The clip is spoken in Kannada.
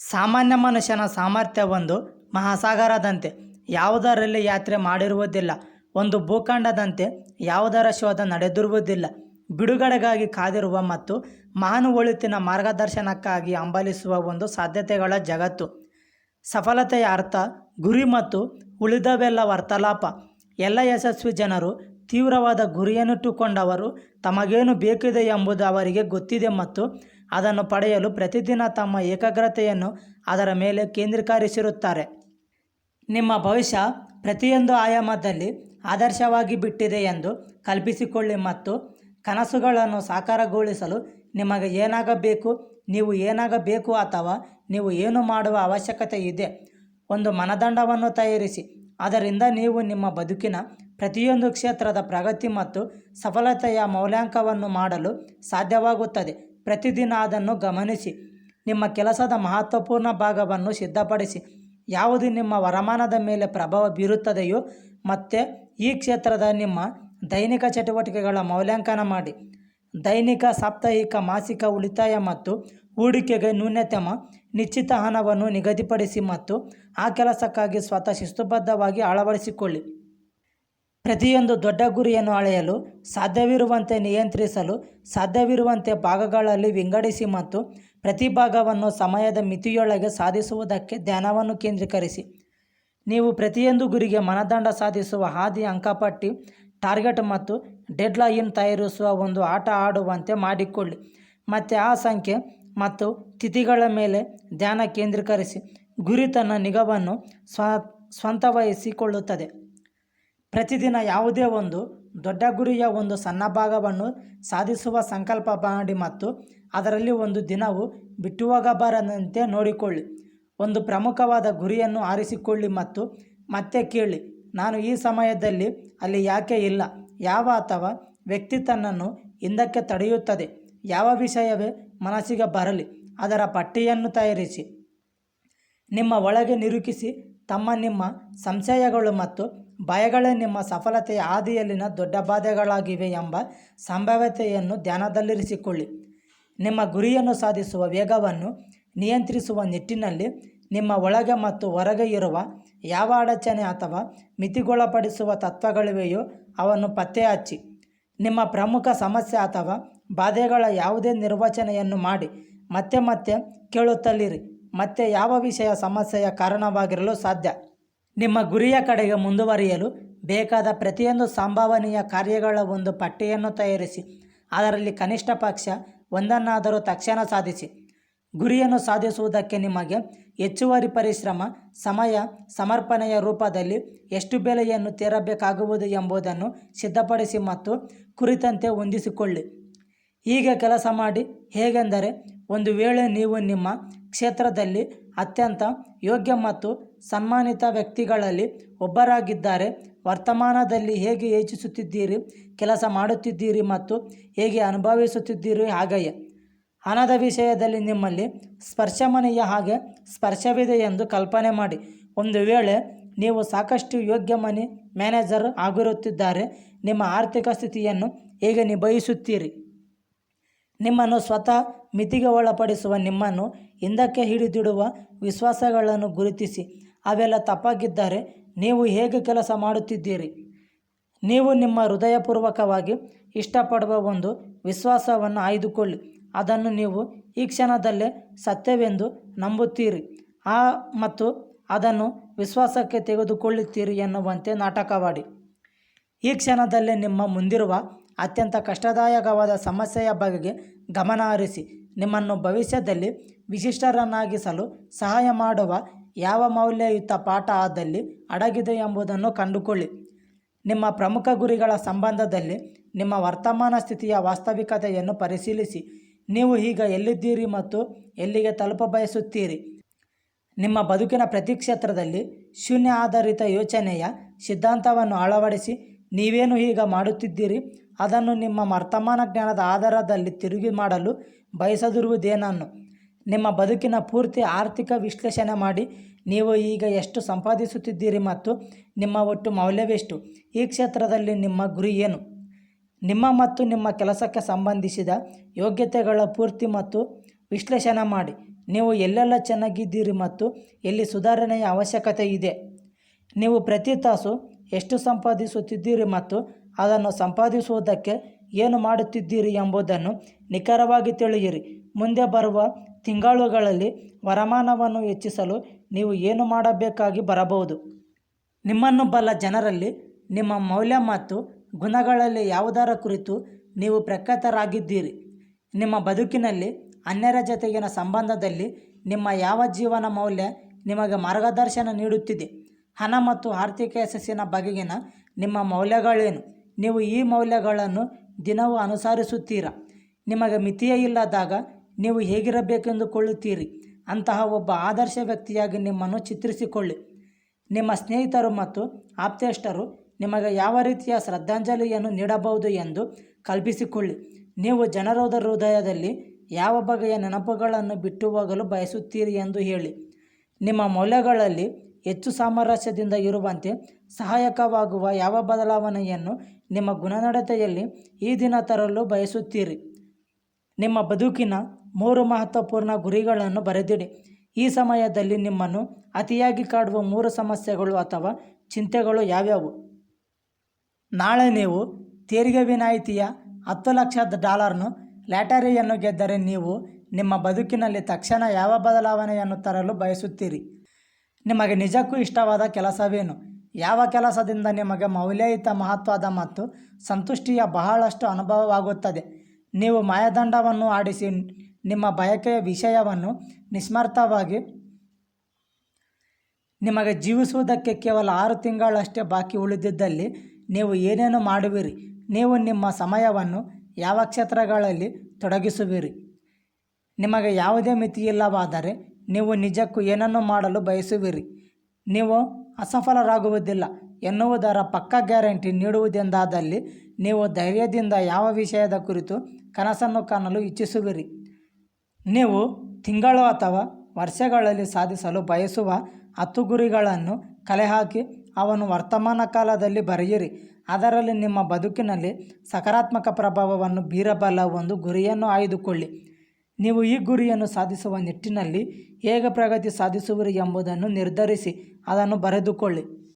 ಸಾಮಾನ್ಯ ಮನುಷ್ಯನ ಸಾಮರ್ಥ್ಯ ಒಂದು ಮಹಾಸಾಗರದಂತೆ. ಯಾವುದರಲ್ಲಿ ಯಾತ್ರೆ ಮಾಡಿರುವುದಿಲ್ಲ, ಒಂದು ಭೂಖಂಡದಂತೆ ಯಾವುದರ ಶೋಧ ನಡೆದಿರುವುದಿಲ್ಲ. ಬಿಡುಗಡೆಗಾಗಿ ಕಾದಿರುವ ಮತ್ತು ಮಹಾನ್ ಒಳಿತಿನ ಮಾರ್ಗದರ್ಶನಕ್ಕಾಗಿ ಹಂಬಲಿಸುವ ಒಂದು ಸಾಧ್ಯತೆಗಳ ಜಗತ್ತು. ಸಫಲತೆಯ ಅರ್ಥ, ಗುರಿ ಮತ್ತು ಉಳಿದವೆಲ್ಲ ವಾರ್ತಾಲಾಪ. ಎಲ್ಲ ಯಶಸ್ವಿ ಜನರು ತೀವ್ರವಾದ ಗುರಿಯನ್ನಿಟ್ಟುಕೊಂಡವರು ತಮಗೇನು ಬೇಕಿದೆ ಎಂಬುದು ಅವರಿಗೆ ಗೊತ್ತಿದೆ ಮತ್ತು ಅದನ್ನು ಪಡೆಯಲು ಪ್ರತಿದಿನ ತಮ್ಮ ಏಕಾಗ್ರತೆಯನ್ನು ಅದರ ಮೇಲೆ ಕೇಂದ್ರೀಕರಿಸಿರುತ್ತಾರೆ. ನಿಮ್ಮ ಭವಿಷ್ಯ ಪ್ರತಿಯೊಂದು ಆಯಾಮದಲ್ಲಿ ಆದರ್ಶವಾಗಿ ಬಿಟ್ಟಿದೆ ಎಂದು ಕಲ್ಪಿಸಿಕೊಳ್ಳಿ ಮತ್ತು ಕನಸುಗಳನ್ನು ಸಾಕಾರಗೊಳಿಸಲು ನಿಮಗೆ ಏನಾಗಬೇಕು, ನೀವು ಏನಾಗಬೇಕು ಅಥವಾ ನೀವು ಏನು ಮಾಡುವ ಅವಶ್ಯಕತೆ ಇದೆ ಒಂದು ಮನದಂಡವನ್ನು ತಯಾರಿಸಿ. ಅದರಿಂದ ನೀವು ನಿಮ್ಮ ಬದುಕಿನ ಪ್ರತಿಯೊಂದು ಕ್ಷೇತ್ರದ ಪ್ರಗತಿ ಮತ್ತು ಸಫಲತೆಯ ಮೌಲ್ಯಾಂಕವನ್ನು ಮಾಡಲು ಸಾಧ್ಯವಾಗುತ್ತದೆ. ಪ್ರತಿದಿನ ಅದನ್ನು ಗಮನಿಸಿ. ನಿಮ್ಮ ಕೆಲಸದ ಮಹತ್ವಪೂರ್ಣ ಭಾಗವನ್ನು ಸಿದ್ಧಪಡಿಸಿ. ಯಾವುದು ನಿಮ್ಮ ವರಮಾನದ ಮೇಲೆ ಪ್ರಭಾವ ಬೀರುತ್ತದೆಯೋ, ಮತ್ತು ಈ ಕ್ಷೇತ್ರದ ನಿಮ್ಮ ದೈನಿಕ ಚಟುವಟಿಕೆಗಳ ಮೌಲ್ಯಾಂಕನ ಮಾಡಿ. ದೈನಿಕ, ಸಾಪ್ತಾಹಿಕ, ಮಾಸಿಕ ಉಳಿತಾಯ ಮತ್ತು ಹೂಡಿಕೆಗೆ ನ್ಯೂನತಮ ನಿಶ್ಚಿತ ಹಣವನ್ನು ನಿಗದಿಪಡಿಸಿ ಮತ್ತು ಆ ಕೆಲಸಕ್ಕಾಗಿ ಸ್ವತಃ ಶಿಸ್ತುಬದ್ಧವಾಗಿ ಅಳವಡಿಸಿಕೊಳ್ಳಿ. ಪ್ರತಿಯೊಂದು ದೊಡ್ಡ ಗುರಿಯನ್ನು ಅಳೆಯಲು, ಸಾಧ್ಯವಿರುವಂತೆ ನಿಯಂತ್ರಿಸಲು, ಸಾಧ್ಯವಿರುವಂತೆ ಭಾಗಗಳಲ್ಲಿ ವಿಂಗಡಿಸಿ ಮತ್ತು ಪ್ರತಿ ಭಾಗವನ್ನು ಸಮಯದ ಮಿತಿಯೊಳಗೆ ಸಾಧಿಸುವುದಕ್ಕೆ ಧ್ಯಾನವನ್ನು ಕೇಂದ್ರೀಕರಿಸಿ. ನೀವು ಪ್ರತಿಯೊಂದು ಗುರಿಗೆ ಮನದಂಡ ಸಾಧಿಸುವ ಹಾದಿ ಅಂಕಪಟ್ಟಿ, ಟಾರ್ಗೆಟ್ ಮತ್ತು ಡೆಡ್ಲೈನ್ ತಯಾರಿಸುವ ಒಂದು ಆಟ ಆಡುವಂತೆ ಮಾಡಿಕೊಳ್ಳಿ. ಮತ್ತು ಆ ಸಂಖ್ಯೆ ಮತ್ತು ತಿಥಿಗಳ ಮೇಲೆ ಧ್ಯಾನ ಕೇಂದ್ರೀಕರಿಸಿ. ಗುರಿ ತನ್ನ ನಿಗವನ್ನು ಸ್ವ, ಸ್ವಂತವಹಿಸಿಕೊಳ್ಳುತ್ತದೆ. ಪ್ರತಿದಿನ ಯಾವುದೇ ಒಂದು ದೊಡ್ಡ ಗುರಿಯ ಒಂದು ಸಣ್ಣ ಭಾಗವನ್ನು ಸಾಧಿಸುವ ಸಂಕಲ್ಪ ಮಾಡಿ ಮತ್ತು ಅದರಲ್ಲಿ ಒಂದು ದಿನವು ಬಿಟ್ಟು ಹೋಗಬಾರದಂತೆ ನೋಡಿಕೊಳ್ಳಿ. ಒಂದು ಪ್ರಮುಖವಾದ ಗುರಿಯನ್ನು ಆರಿಸಿಕೊಳ್ಳಿ ಮತ್ತು ಮತ್ತೆ ಕೇಳಿ, ನಾನು ಈ ಸಮಯದಲ್ಲಿ ಅಲ್ಲಿ ಯಾಕೆ ಇಲ್ಲ? ಯಾವ ಅಥವಾ ವ್ಯಕ್ತಿ ತನ್ನನ್ನು ಹಿಂದಕ್ಕೆ ತಡೆಯುತ್ತದೆ? ಯಾವ ವಿಷಯವೇ ಮನಸ್ಸಿಗೆ ಬರಲಿ, ಅದರ ಪಟ್ಟಿಯನ್ನು ತಯಾರಿಸಿ. ನಿಮ್ಮ ಒಳಗೆ ನಿರೂಪಿಸಿ, ತಮ್ಮ ನಿಮ್ಮ ಸಂಶಯಗಳು ಮತ್ತು ಭಯಗಳೇ ನಿಮ್ಮ ಸಫಲತೆಯ ಹಾದಿಯಲ್ಲಿನ ದೊಡ್ಡ ಬಾಧೆಗಳಾಗಿವೆ ಎಂಬ ಸಂಭಾವ್ಯತೆಯನ್ನು ಧ್ಯಾನದಲ್ಲಿರಿಸಿಕೊಳ್ಳಿ. ನಿಮ್ಮ ಗುರಿಯನ್ನು ಸಾಧಿಸುವ ವೇಗವನ್ನು ನಿಯಂತ್ರಿಸುವ ನಿಟ್ಟಿನಲ್ಲಿ ನಿಮ್ಮ ಒಳಗೆ ಮತ್ತು ಹೊರಗೆ ಇರುವ ಯಾವ ಅಡಚಣೆ ಅಥವಾ ಮಿತಿಗೊಳಪಡಿಸುವ ತತ್ವಗಳಿವೆಯೋ ಅವನ್ನು ಪತ್ತೆ ಹಚ್ಚಿ. ನಿಮ್ಮ ಪ್ರಮುಖ ಸಮಸ್ಯೆ ಅಥವಾ ಬಾಧೆಗಳ ಯಾವುದೇ ನಿರ್ವಚನೆಯನ್ನು ಮಾಡಿ. ಮತ್ತೆ ಮತ್ತೆ ಕೇಳುತ್ತಲಿರಿ. ಮತ್ತೆ ಯಾವ ವಿಷಯ ಸಮಸ್ಯೆಯ ಕಾರಣವಾಗಿರಲು ಸಾಧ್ಯ? ನಿಮ್ಮ ಗುರಿಯ ಕಡೆಗೆ ಮುಂದುವರಿಯಲು ಬೇಕಾದ ಪ್ರತಿಯೊಂದು ಸಂಭವನೀಯ ಕಾರ್ಯಗಳ ಒಂದು ಪಟ್ಟಿಯನ್ನು ತಯಾರಿಸಿ, ಅದರಲ್ಲಿ ಕನಿಷ್ಠ ಪಕ್ಷ ಒಂದನ್ನಾದರೂ ತಕ್ಷಣ ಸಾಧಿಸಿ. ಗುರಿಯನ್ನು ಸಾಧಿಸುವುದಕ್ಕೆ ನಿಮಗೆ ಹೆಚ್ಚುವರಿ ಪರಿಶ್ರಮ, ಸಮಯ, ಸಮರ್ಪಣೆಯ ರೂಪದಲ್ಲಿ ಎಷ್ಟು ಬೆಲೆಯನ್ನು ತೀರಬೇಕಾಗುವುದು ಎಂಬುದನ್ನು ಸಿದ್ಧಪಡಿಸಿ ಮತ್ತು ಕುರಿತಂತೆ ಹೊಂದಿಸಿಕೊಳ್ಳಿ. ಈಗ ಕೆಲಸ ಮಾಡಿ, ಹೇಗೆಂದರೆ ಒಂದು ವೇಳೆ ನೀವು ನಿಮ್ಮ ಕ್ಷೇತ್ರದಲ್ಲಿ ಅತ್ಯಂತ ಯೋಗ್ಯ ಮತ್ತು ಸನ್ಮಾನಿತ ವ್ಯಕ್ತಿಗಳಲ್ಲಿ ಒಬ್ಬರಾಗಿದ್ದಾರೆ. ವರ್ತಮಾನದಲ್ಲಿ ಹೇಗೆ ಯೋಚಿಸುತ್ತಿದ್ದೀರಿ, ಕೆಲಸ ಮಾಡುತ್ತಿದ್ದೀರಿ ಮತ್ತು ಹೇಗೆ ಅನುಭವಿಸುತ್ತಿದ್ದೀರಿ ಹಾಗೆಯೇ. ಹಣದ ವಿಷಯದಲ್ಲಿ ನಿಮ್ಮಲ್ಲಿ ಸ್ಪರ್ಶಮನೆಯ ಹಾಗೆ ಸ್ಪರ್ಶವಿದೆ ಎಂದು ಕಲ್ಪನೆ ಮಾಡಿ. ಒಂದು ವೇಳೆ ನೀವು ಸಾಕಷ್ಟು ಯೋಗ್ಯ ಮನಿ ಮ್ಯಾನೇಜರ್ ಆಗಿರುತ್ತಿದ್ದಾರೆ, ನಿಮ್ಮ ಆರ್ಥಿಕ ಸ್ಥಿತಿಯನ್ನು ಹೇಗೆ ನಿಭಾಯಿಸುತ್ತೀರಿ? ನಿಮ್ಮನ್ನು ಸ್ವತಃ ಮಿತಿಗೆ ಒಳಪಡಿಸುವ ನಿಮ್ಮನ್ನು ಹಿಂದಕ್ಕೆ ಹಿಡಿದಿಡುವ ವಿಶ್ವಾಸಗಳನ್ನು ಗುರುತಿಸಿ. ಅವೆಲ್ಲ ತಪ್ಪಾಗಿದ್ದರೆ ನೀವು ಹೇಗೆ ಕೆಲಸ ಮಾಡುತ್ತಿದ್ದೀರಿ? ನೀವು ನಿಮ್ಮ ಹೃದಯಪೂರ್ವಕವಾಗಿ ಇಷ್ಟಪಡುವ ಒಂದು ವಿಶ್ವಾಸವನ್ನು ಆಯ್ದುಕೊಳ್ಳಿ. ಅದನ್ನು ನೀವು ಈ ಕ್ಷಣದಲ್ಲೇ ಸತ್ಯವೆಂದು ನಂಬುತ್ತೀರಿ. ಆ ಮತ್ತು ಅದನ್ನು ವಿಶ್ವಾಸಕ್ಕೆ ತೆಗೆದುಕೊಳ್ಳುತ್ತೀರಿ ಎನ್ನುವಂತೆ ನಾಟಕವಾಡಿ. ಈ ಕ್ಷಣದಲ್ಲೇ ನಿಮ್ಮ ಮುಂದಿರುವ ಅತ್ಯಂತ ಕಷ್ಟದಾಯಕವಾದ ಸಮಸ್ಯೆಯ ಬಗೆಗೆ ಗಮನ ಹರಿಸಿ. ನಿಮ್ಮನ್ನು ಭವಿಷ್ಯದಲ್ಲಿ ವಿಶಿಷ್ಟರನ್ನಾಗಿಸಲು ಸಹಾಯ ಮಾಡುವ ಯಾವ ಮೌಲ್ಯಯುತ ಪಾಠ ಆದಲ್ಲಿ ಅಡಗಿದೆ ಎಂಬುದನ್ನು ಕಂಡುಕೊಳ್ಳಿ. ನಿಮ್ಮ ಪ್ರಮುಖ ಗುರಿಗಳ ಸಂಬಂಧದಲ್ಲಿ ನಿಮ್ಮ ವರ್ತಮಾನ ಸ್ಥಿತಿಯ ವಾಸ್ತವಿಕತೆಯನ್ನು ಪರಿಶೀಲಿಸಿ. ನೀವು ಈಗ ಎಲ್ಲಿದ್ದೀರಿ ಮತ್ತು ಎಲ್ಲಿಗೆ ತಲುಪ ಬಯಸುತ್ತೀರಿ? ನಿಮ್ಮ ಬದುಕಿನ ಪ್ರತಿ ಕ್ಷೇತ್ರದಲ್ಲಿ ಶೂನ್ಯ ಆಧಾರಿತ ಯೋಚನೆಯ ಸಿದ್ಧಾಂತವನ್ನು ಅಳವಡಿಸಿ. ನೀವೇನು ಈಗ ಮಾಡುತ್ತಿದ್ದೀರಿ? ಅದನ್ನು ನಿಮ್ಮ ವರ್ತಮಾನ ಜ್ಞಾನದ ಆಧಾರದಲ್ಲಿ ತಿರುಗಿ ಮಾಡಲು ಬಯಸದಿರುವುದೇನನ್ನು? ನಿಮ್ಮ ಬದುಕಿನ ಪೂರ್ತಿ ಆರ್ಥಿಕ ವಿಶ್ಲೇಷಣೆ ಮಾಡಿ, ನೀವು ಈಗ ಎಷ್ಟು ಸಂಪಾದಿಸುತ್ತಿದ್ದೀರಿ ಮತ್ತು ನಿಮ್ಮ ಒಟ್ಟು ಮೌಲ್ಯವೆಷ್ಟು? ಈ ಕ್ಷೇತ್ರದಲ್ಲಿ ನಿಮ್ಮ ಗುರಿ ಏನು? ನಿಮ್ಮ ಮತ್ತು ನಿಮ್ಮ ಕೆಲಸಕ್ಕೆ ಸಂಬಂಧಿಸಿದ ಯೋಗ್ಯತೆಗಳ ಪೂರ್ತಿ ಮತ್ತು ವಿಶ್ಲೇಷಣೆ ಮಾಡಿ. ನೀವು ಎಲ್ಲೆಲ್ಲ ಚೆನ್ನಾಗಿದ್ದೀರಿ ಮತ್ತು ಎಲ್ಲಿ ಸುಧಾರಣೆಯ ಅವಶ್ಯಕತೆ ಇದೆ? ನೀವು ಪ್ರತಿ ತಾಸು ಎಷ್ಟು ಸಂಪಾದಿಸುತ್ತಿದ್ದೀರಿ ಮತ್ತು ಅದನ್ನು ಸಂಪಾದಿಸುವುದಕ್ಕೆ ಏನು ಮಾಡುತ್ತಿದ್ದೀರಿ ಎಂಬುದನ್ನು ನಿಖರವಾಗಿ ತಿಳಿಯಿರಿ. ಮುಂದೆ ಬರುವ ತಿಂಗಳುಗಳಲ್ಲಿ ವರಮಾನವನ್ನು ಹೆಚ್ಚಿಸಲು ನೀವು ಏನು ಮಾಡಬೇಕಾಗಿ ಬರಬಹುದು? ನಿಮ್ಮನ್ನು ಬಲ್ಲ ಜನರಲ್ಲಿ ನಿಮ್ಮ ಮೌಲ್ಯ ಮತ್ತು ಗುಣಗಳಲ್ಲಿ ಯಾವುದರ ಕುರಿತು ನೀವು ಪ್ರಖ್ಯಾತರಾಗಿದ್ದೀರಿ? ನಿಮ್ಮ ಬದುಕಿನಲ್ಲಿ ಅನ್ಯರ ಜೊತೆಗಿನ ಸಂಬಂಧದಲ್ಲಿ ನಿಮ್ಮ ಯಾವ ಜೀವನ ಮೌಲ್ಯ ನಿಮಗೆ ಮಾರ್ಗದರ್ಶನ ನೀಡುತ್ತಿದೆ? ಹಣ ಮತ್ತು ಆರ್ಥಿಕ ಯಶಸ್ಸಿನ ಬಗೆಗಿನ ನಿಮ್ಮ ಮೌಲ್ಯಗಳೇನು? ನೀವು ಈ ಮೌಲ್ಯಗಳನ್ನು ದಿನವೂ ಅನುಸರಿಸುತ್ತೀರಾ? ನಿಮಗೆ ಮಿತಿಯೇ ಇಲ್ಲದಾಗ ನೀವು ಹೇಗಿರಬೇಕೆಂದುಕೊಳ್ಳುತ್ತೀರಿ ಅಂತಹ ಒಬ್ಬ ಆದರ್ಶ ವ್ಯಕ್ತಿಯಾಗಿ ನಿಮ್ಮನ್ನು ಚಿತ್ರಿಸಿಕೊಳ್ಳಿ. ನಿಮ್ಮ ಸ್ನೇಹಿತರು ಮತ್ತು ಆಪ್ತೇಷ್ಟರು ನಿಮಗೆ ಯಾವ ರೀತಿಯ ಶ್ರದ್ಧಾಂಜಲಿಯನ್ನು ನೀಡಬಹುದು ಎಂದು ಕಲ್ಪಿಸಿಕೊಳ್ಳಿ. ನೀವು ಜನರ ಹೃದಯದಲ್ಲಿ ಯಾವ ಬಗೆಯ ನೆನಪುಗಳನ್ನು ಬಿಟ್ಟು ಹೋಗಲು ಬಯಸುತ್ತೀರಿ ಎಂದು ಹೇಳಿ. ನಿಮ್ಮ ಮೌಲ್ಯಗಳಲ್ಲಿ ಹೆಚ್ಚು ಸಾಮರಸ್ಯದಿಂದ ಇರುವಂತೆ ಸಹಾಯಕವಾಗುವ ಯಾವ ಬದಲಾವಣೆಯನ್ನು ನಿಮ್ಮ ಗುಣನಡತೆಯಲ್ಲಿ ಈ ದಿನ ತರಲು ಬಯಸುತ್ತೀರಿ? ನಿಮ್ಮ ಬದುಕಿನ ಮೂರು ಮಹತ್ವಪೂರ್ಣ ಗುರಿಗಳನ್ನು ಬರೆದಿಡಿ. ಈ ಸಮಯದಲ್ಲಿ ನಿಮ್ಮನ್ನು ಅತಿಯಾಗಿ ಕಾಡುವ ಮೂರು ಸಮಸ್ಯೆಗಳು ಅಥವಾ ಚಿಂತೆಗಳು ಯಾವ್ಯಾವು? ನಾಳೆ ನೀವು ತೆರಿಗೆ ವಿನಾಯಿತಿಯ ಹತ್ತು ಲಕ್ಷ ಡಾಲರ್ನು ಲ್ಯಾಟರಿಯನ್ನು ಗೆದ್ದರೆ ನೀವು ನಿಮ್ಮ ಬದುಕಿನಲ್ಲಿ ತಕ್ಷಣ ಯಾವ ಬದಲಾವಣೆಯನ್ನು ತರಲು ಬಯಸುತ್ತೀರಿ? ನಿಮಗೆ ನಿಜಕ್ಕೂ ಇಷ್ಟವಾದ ಕೆಲಸವೇನು? ಯಾವ ಕೆಲಸದಿಂದ ನಿಮಗೆ ಮೌಲ್ಯಯುತ ಮಹತ್ವದ ಮತ್ತು ಸಂತುಷ್ಟಿಯ ಬಹಳಷ್ಟು ಅನುಭವವಾಗುತ್ತದೆ? ನೀವು ಮಾಯದಂಡವನ್ನು ಆಡಿಸಿ ನಿಮ್ಮ ಬಯಕೆಯ ವಿಷಯವನ್ನು ನಿಸ್ಮಾರ್ಥವಾಗಿ ನಿಮಗೆ ಜೀವಿಸುವುದಕ್ಕೆ ಕೇವಲ ಆರು ತಿಂಗಳಷ್ಟೇ ಬಾಕಿ ಉಳಿದಿದ್ದಲ್ಲಿ ನೀವು ಏನೇನು ಮಾಡುವಿರಿ? ನೀವು ನಿಮ್ಮ ಸಮಯವನ್ನು ಯಾವ ಕ್ಷೇತ್ರಗಳಲ್ಲಿ ತೊಡಗಿಸುವಿರಿ? ನಿಮಗೆ ಯಾವುದೇ ಮಿತಿಯಿಲ್ಲವಾದರೆ ನೀವು ನಿಜಕ್ಕೂ ಏನನ್ನು ಮಾಡಲು ಬಯಸುವಿರಿ. ನೀವು ಅಸಫಲರಾಗುವುದಿಲ್ಲ. ಎನ್ನುವುದರ ಪಕ್ಕ ಗ್ಯಾರಂಟಿ ನೀಡುವುದೆಂದಾದಲ್ಲಿ ನೀವು ಧೈರ್ಯದಿಂದ ಯಾವ ವಿಷಯದ ಕುರಿತು ಕನಸನ್ನು ಕಾಣಲು ಇಚ್ಛಿಸುವಿರಿ. ನೀವು ತಿಂಗಳು ಅಥವಾ ವರ್ಷಗಳಲ್ಲಿ ಸಾಧಿಸಲು ಬಯಸುವ ಹತ್ತು ಗುರಿಗಳನ್ನು ಕಲೆಹಾಕಿ ಅವನು ವರ್ತಮಾನ ಕಾಲದಲ್ಲಿ ಬರೆಯಿರಿ. ಅದರಲ್ಲಿ ನಿಮ್ಮ ಬದುಕಿನಲ್ಲಿ ಸಕಾರಾತ್ಮಕ ಪ್ರಭಾವವನ್ನು ಬೀರಬಲ್ಲ ಒಂದು ಗುರಿಯನ್ನು ಆಯ್ದುಕೊಳ್ಳಿ. ನೀವು ಈ ಗುರಿಯನ್ನು ಸಾಧಿಸುವ ನಿಟ್ಟಿನಲ್ಲಿ ಹೇಗೆ ಪ್ರಗತಿ ಸಾಧಿಸುವಿರಿ ಎಂಬುದನ್ನು ನಿರ್ಧರಿಸಿ ಅದನ್ನು ಬರೆದುಕೊಳ್ಳಿ.